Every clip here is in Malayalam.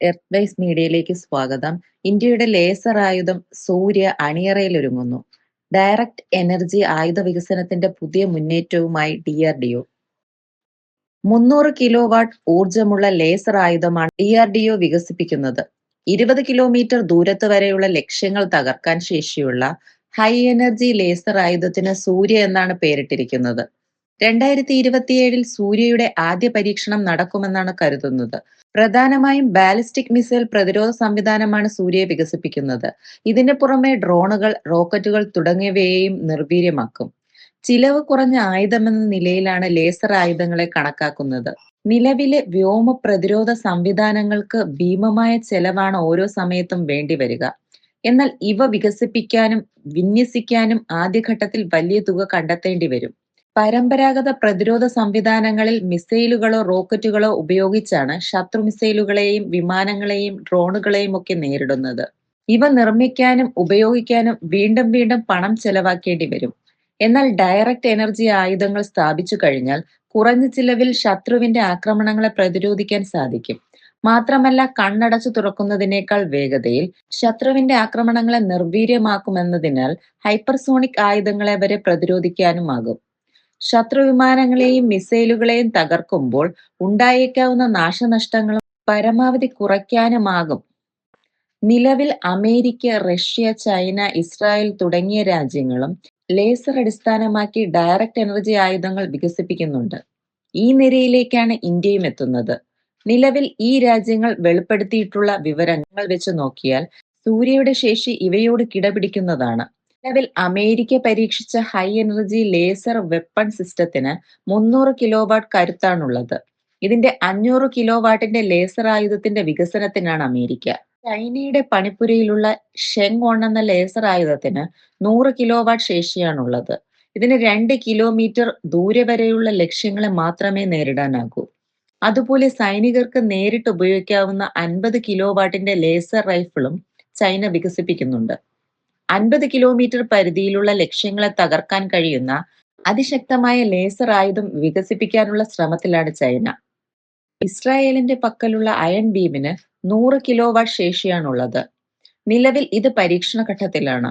എർത്ത് മീഡിയയിലേക്ക് സ്വാഗതം. ഇന്ത്യയുടെ ലേസർ ആയുധം സൂര്യ അണിയറയിലൊരുങ്ങുന്നു. ഡയറക്ട് എനർജി ആയുധ വികസനത്തിന്റെ പുതിയ മുന്നേറ്റവുമായി ഡി ആർ ഡി ഒ മുന്നൂറ് കിലോ വാട്ട് ഊർജമുള്ള ലേസർ ആയുധമാണ് ഡി ആർ ഡി ഒ വികസിപ്പിക്കുന്നത്. ഇരുപത് കിലോമീറ്റർ ദൂരത്ത് വരെയുള്ള ലക്ഷ്യങ്ങൾ തകർക്കാൻ ശേഷിയുള്ള ഹൈ എനർജി ലേസർ ആയുധത്തിന് സൂര്യ എന്നാണ് പേരിട്ടിരിക്കുന്നത്. രണ്ടായിരത്തി ഇരുപത്തിയേഴിൽ സൂര്യയുടെ ആദ്യ പരീക്ഷണം നടക്കുമെന്നാണ് കരുതുന്നത്. പ്രധാനമായും ബാലിസ്റ്റിക് മിസൈൽ പ്രതിരോധ സംവിധാനമാണ് സൂര്യ വികസിപ്പിക്കുന്നത്. ഇതിന് പുറമെ ഡ്രോണുകൾ റോക്കറ്റുകൾ തുടങ്ങിയവയെയും നിർവീര്യമാക്കും. ചിലവ് കുറഞ്ഞ ആയുധമെന്ന നിലയിലാണ് ലേസർ ആയുധങ്ങളെ കണക്കാക്കുന്നത്. നിലവിലെ വ്യോമ പ്രതിരോധ സംവിധാനങ്ങൾക്ക് ഭീമമായ ചെലവാണ് ഓരോ സമയത്തും വേണ്ടിവരിക. എന്നാൽ ഇവ വികസിപ്പിക്കാനും വിന്യസിക്കാനും ആദ്യഘട്ടത്തിൽ വലിയ തുക കണ്ടെത്തേണ്ടി വരും പരമ്പരാഗത പ്രതിരോധ സംവിധാനങ്ങളിൽ മിസൈലുകളോ റോക്കറ്റുകളോ ഉപയോഗിച്ചാണ് ശത്രു മിസൈലുകളെയും വിമാനങ്ങളെയും ഡ്രോണുകളെയും ഒക്കെ നേരിടുന്നത്. ഇവ നിർമ്മിക്കാനും ഉപയോഗിക്കാനും വീണ്ടും വീണ്ടും പണം ചെലവാക്കേണ്ടി വരും. എന്നാൽ ഡയറക്റ്റ് എനർജി ആയുധങ്ങൾ സ്ഥാപിച്ചു കഴിഞ്ഞാൽ കുറഞ്ഞ ചിലവിൽ ശത്രുവിന്റെ ആക്രമണങ്ങളെ പ്രതിരോധിക്കാൻ സാധിക്കും. മാത്രമല്ല കണ്ണടച്ചു തുറക്കുന്നതിനേക്കാൾ വേഗതയിൽ ശത്രുവിന്റെ ആക്രമണങ്ങളെ നിർവീര്യമാക്കുമെന്നതിനാൽ ഹൈപ്പർസോണിക് ആയുധങ്ങളെ വരെ പ്രതിരോധിക്കാനുമാകും. ശത്രു വിമാനങ്ങളെയും മിസൈലുകളെയും തകർക്കുമ്പോൾ ഉണ്ടായേക്കാവുന്ന നാശനഷ്ടങ്ങളും പരമാവധി കുറയ്ക്കാനുമാകും. നിലവിൽ അമേരിക്ക റഷ്യ ചൈന ഇസ്രായേൽ തുടങ്ങിയ രാജ്യങ്ങളും ലേസർ അടിസ്ഥാനമാക്കി ഡയറക്റ്റ് എനർജി ആയുധങ്ങൾ വികസിപ്പിക്കുന്നുണ്ട്. ഈ നിരയിലേക്കാണ് ഇന്ത്യയും എത്തുന്നത്. നിലവിൽ ഈ രാജ്യങ്ങൾ വെളിപ്പെടുത്തിയിട്ടുള്ള വിവരങ്ങൾ വെച്ച് നോക്കിയാൽ സൂര്യയുടെ ശേഷി ഇവയോട് കിടപിടിക്കുന്നതാണ്. നിലവിൽ അമേരിക്ക പരീക്ഷിച്ച ഹൈ എനർജി ലേസർ വെപ്പൺ സിസ്റ്റത്തിന് മുന്നൂറ് കിലോ വാട്ട് കരുത്താണുള്ളത്. ഇതിന്റെ അഞ്ഞൂറ് കിലോ വാട്ടിന്റെ ലേസർ ആയുധത്തിന്റെ വികസനത്തിനാണ് അമേരിക്ക. ചൈനയുടെ പണിപ്പുരയിലുള്ള ഷെങ് ഓൺ എന്ന ലേസർ ആയുധത്തിന് നൂറ് കിലോ വാട്ട് ശേഷിയാണുള്ളത്. ഇതിന് രണ്ട് കിലോമീറ്റർ ദൂരെ വരെയുള്ള ലക്ഷ്യങ്ങളെ മാത്രമേ നേരിടാനാകൂ. അതുപോലെ സൈനികർക്ക് നേരിട്ട് ഉപയോഗിക്കാവുന്ന അൻപത് കിലോ വാട്ടിന്റെ ലേസർ റൈഫിളും ചൈന വികസിപ്പിക്കുന്നുണ്ട്. അൻപത് കിലോമീറ്റർ പരിധിയിലുള്ള ലക്ഷ്യങ്ങളെ തകർക്കാൻ കഴിയുന്ന അതിശക്തമായ ലേസർ ആയുധം വികസിപ്പിക്കാനുള്ള ശ്രമത്തിലാണ് ചൈന. ഇസ്രായേലിന്റെ പക്കലുള്ള അയൺ ബീമിന് നൂറ് കിലോ വാട്ട് ശേഷിയാണുള്ളത്. നിലവിൽ ഇത് പരീക്ഷണ ഘട്ടത്തിലാണ്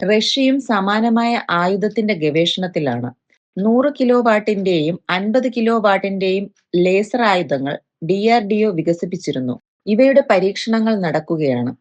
റഷ്യയും സമാനമായ ആയുധത്തിന്റെ ഗവേഷണത്തിലാണ്. നൂറ് കിലോ വാട്ടിന്റെയും അൻപത് കിലോ വാട്ടിന്റെയും ലേസർ ആയുധങ്ങൾ ഡി ആർ ഡി ഒ വികസിപ്പിച്ചിരുന്നു. ഇവയുടെ പരീക്ഷണങ്ങൾ നടക്കുകയാണ്.